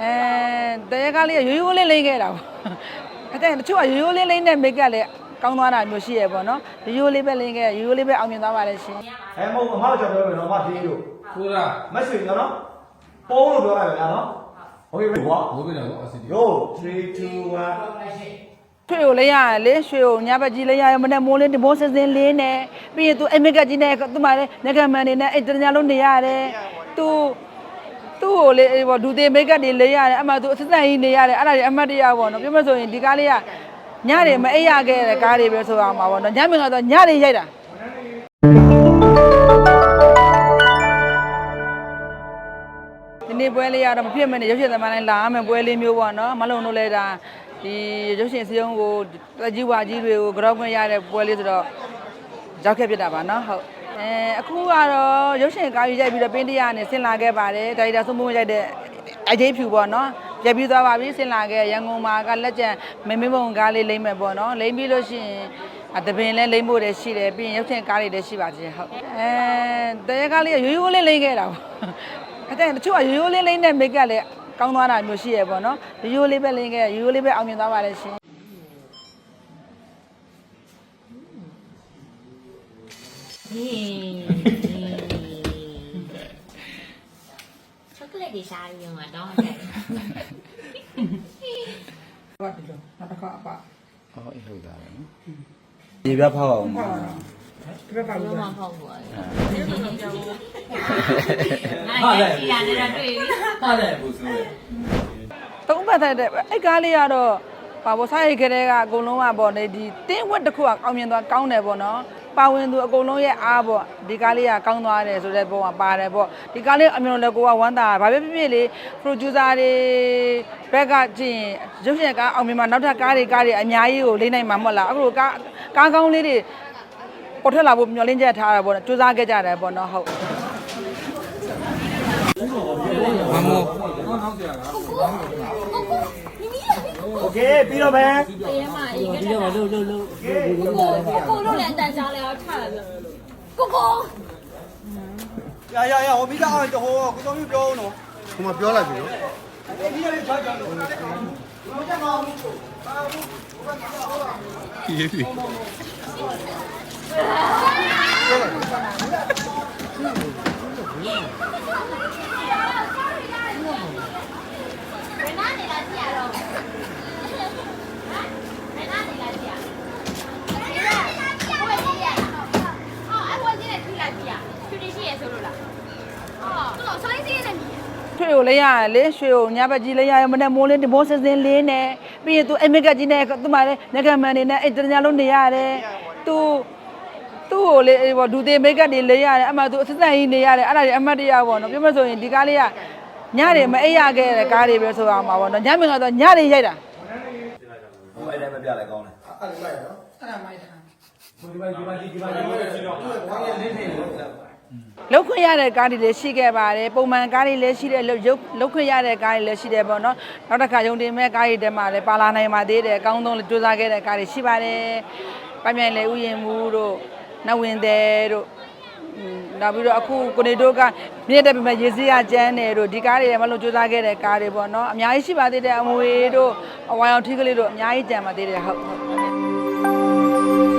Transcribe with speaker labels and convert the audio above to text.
Speaker 1: အဲတရက်ကလေးရိုးရိုးလေးလိမ့်ခဲ့တာပေါ့အဲ့တဲ့တချို့ကရိုးရိုးလေးလိမ့်တဲ့မိတ်ကလည်းကောင်းသွားတာမျိုးရှိရပေါ့နော်ရိုးရိုးလေးပဲလိမ့်ခဲ့ရိုးရိုးလေးပဲအောင်မြင်သွားပါလေရှင်
Speaker 2: အဲမဟုတ်အမောက်ကြောင့်ပြောမယ်နော်မဒီတို့
Speaker 3: ကိုရာ
Speaker 2: မဆွေနော်နော်ပုံးလို့ပြောရမယ်နော်ဟုတ်ပြီဘော
Speaker 3: ဘိုးပြန်တော့အစီဒီ
Speaker 2: ဟို3 2 1
Speaker 1: ရွှေကိုလေးရတယ်လေရွှေကိုညဘက်ကြီးလေးရတယ်မနေ့မိုးလေးဒီမိုးစစင်းလေးနဲ့ပြီးရင်သူအိမ်မက်ကကြီးနဲ့သူ့မှာလေငကမန်နေနဲ့အိမ်တရညာလုံးနေရတယ်သူသူ့ကိုလေဟိုဒူသေးမိတ်ကပ်တွေလေးရတယ်အမှသူအစစ်စံကြီးနေရတယ်အဲ့ဒါတွေအမှတ်တရပေါ့နော်ပြောမဆိုရင်ဒီကားလေးကညတွေမအိပ်ရခဲ့တဲ့ကားတွေပဲဆိုအောင်ပါပေါ့နော်ညမင်ကတော့ညတွေရိုက်တာဒီနေ့ပွဲလေးကတော့မဖြစ်မနေရုပ်ရှင်သမားတိုင်းလာရမယ်ပွဲလေးမျိုးပေါ့နော်မလုံလို့လဲဒါ ဒီရုပ်ရှင်စည်းရုံးကိုတက်ကြီးဝါကြီးတွေကိုကြောက်ခွင့်ရတဲ့ပွဲလေးဆိုတော့ရောက်ခဲ့ဖြစ်တာပါနော်ဟုတ်အဲအခုကတော့ရုပ်ရှင်ကားယူရိုက်ပြီးတော့ပင်းတရားနဲ့ဆင်လာခဲ့ပါတယ်ဒါရိုက်တာဆုံးမရိုက်တဲ့အကြီးဖြူပေါ့နော်ပြပြီးသွားပါပြီဆင်လာခဲ့ရန်ကုန်မှာကလက်ကျန်မင်းမင်းပုံကားလေးလိမ့်မယ်ပေါ့နော်လိမ့်ပြီးလို့ရှိရင်အတပင်လဲလိမ့်ဖို့တည်းရှိတယ်ပြီးရင်ရုပ်ရှင်ကားလေးလည်းရှိပါသေးတယ်ဟုတ်အဲတရေကားလေးကရိုးရိုးလေးလိမ့်ခဲ့တာပေါ့အဲ့တဲ့တချို့ကရိုးရိုးလေးလိမ့်တဲ့မိတ်ကလည်း ကောင်းသွားတာမျိုးရှိရပေါ့နော်ရိုးရိုးလေးပဲလိမ့်ခဲ့ရိုးရိုးလေးပဲအောင်မြင်သွားပါလေရှင်
Speaker 4: ช็อกโกแลตတွေရှားပြီးတော့တော့တယ်
Speaker 1: ဟုတ်တယ်လို့နောက်တစ်ခါအပ
Speaker 3: အော်အေးဟုတ်တာပဲနော်
Speaker 2: ဒီပြဖောက်အောင်
Speaker 1: ဟုတ်ပါ ဒီဘက်က
Speaker 4: ဘာ
Speaker 1: လို့
Speaker 4: မှမဟုတ်ဘူးအဲ့ဒါလည်းဒီရတယ်တော့တွေ့ပြီ
Speaker 3: ဟာတယ်ဘုဆိုးတယ်
Speaker 1: သုံးပတ်သက်တဲ့အဲ့ကားလေးကတော့ပါဘောစားရိတ်ကလေးကအကုန်လုံးကပေါ့လေဒီတင်းဝက်တစ်ခုကကောင်းမြင်သွားကောင်းတယ်ပေါ့နော်ပါဝင်သူအကုန်လုံးရဲ့အားပေါ့ဒီကားလေးကကောင်းသွားတယ်ဆိုတဲ့ပုံကပါတယ်ပေါ့ဒီကားလေးအမျိုးလည်းကိုကဝမ်းသာဘာပဲဖြစ်ဖြစ်လေ producer တွေဘက်ကကြည့်ရင်ရုပ်ရှင်ကားအောင်မြင်မှာနောက်ထပ်ကားတွေကားတွေအများကြီးကိုလိမ့်နိုင်မှာမဟုတ်လားအခုကားကားကောင်းလေးတွေ ပေါ်ထွက်လာဖို့မျှော်လင့်ချက်ထားတာပေါ့နော်စူးစမ်းခဲ့ကြတယ်ပေါ့နော်ဟုတ်
Speaker 3: မမိုး
Speaker 2: โอเคပြီးတော့မယ်
Speaker 4: တေးမှာအေးကတည်းကလှုပ်လှုပ်လှုပ်ကိုကိုလို့လည်းအတန်ကြားလဲအောင်ထားတယ်ကိုကို
Speaker 2: ရရရဟိုမိသားအောင်ဟိုကိုတော်မျိုးပြောအောင်နော်
Speaker 5: ဟိုမှာပြောလိုက်ပြီနော်
Speaker 2: အဲ့ဒီလေးချာချာလို့
Speaker 3: ရေးပြီ
Speaker 4: ဘယ်နာနေလားကြည့်ရတော့ဘယ်နာနေလားကြည့်ရဟိုကြည့်ရအော်အဲ့ဟိုကြည့် ရကြည့်လိုက်ကြည့်ရဖြူနေရှိရဆိုလို့လားအော်တော့ဆိုင်းစီးနေ
Speaker 1: ရွှေကိုလေးရတယ်လေရွှေကိုညဘက်ကြီးလေးရတယ်မနေ့မိုးလေးဒီမိုးစစင်းလေးနဲ့ပြီးရင်သူအိမ်မက်ကကြီးနဲ့သူ့မှာလေငကမန်နေနဲ့အိမ်တရညာလုံးနေရတယ်သူ သူ့ကိုလေဟိုဒူသေးမိတ်ကပ်တွေလေးရတယ်အမှသူအစစ်စံကြီးနေရတယ်အဲ့ဒါတွေအမှတ်တရပေါ့နော်ပြောမဆိုရင်ဒီကားလေးကညတွေမအိပ်ရခဲ့တဲ့ကားတွေပဲဆိုအောင်ပါပေါ့နော်ညမင်ကတော့ညတွေရိုက်တာ
Speaker 2: ဟိုအဲ့ဒါမပြလိုက်ကောင်းတယ်
Speaker 5: အဲ့ဒါလိုက်နော်
Speaker 1: အဲ့ဒါမိုက်တာ
Speaker 2: ဒီမှာဒီမှာဒီမှာဒီမှာဒီတော့ဘာလဲလေးနေလို့
Speaker 1: လောက်ခွင့်ရတဲ့ကားတွေလည်းရှိခဲ့ပါတယ်ပုံမှန်ကားတွေလည်းရှိတယ်လောက်ရုပ်လောက်ခွင့်ရတဲ့ကားတွေလည်းရှိတယ်ပေါ့နော်နောက်တစ်ခါယုံတင်မဲ့ကားတွေတဲမှာလည်းပါလာနိုင်ပါသေးတယ်အကောင်းဆုံးစူးစမ်းခဲ့တဲ့ကားတွေရှိပါတယ်ပိုင်မြိုင်လေဥယျာဉ်မူတို့ နဝင်သည်တို့နောက်ပြီးတော့အခုကိုနေတို့ကမြင့်တဲ့ပြင်မဲ့ရေစည်းရကျန်းတယ်တို့ဒီကားတွေမလို့စူးစမ်းခဲ့တဲ့ကားတွေပေါ့နော်အများကြီးရှိပါသေးတယ်အမွေတို့အဝါရောင်ထီးကလေးတို့အများကြီးကြံပါသေးတယ်ဟုတ်ဟုတ်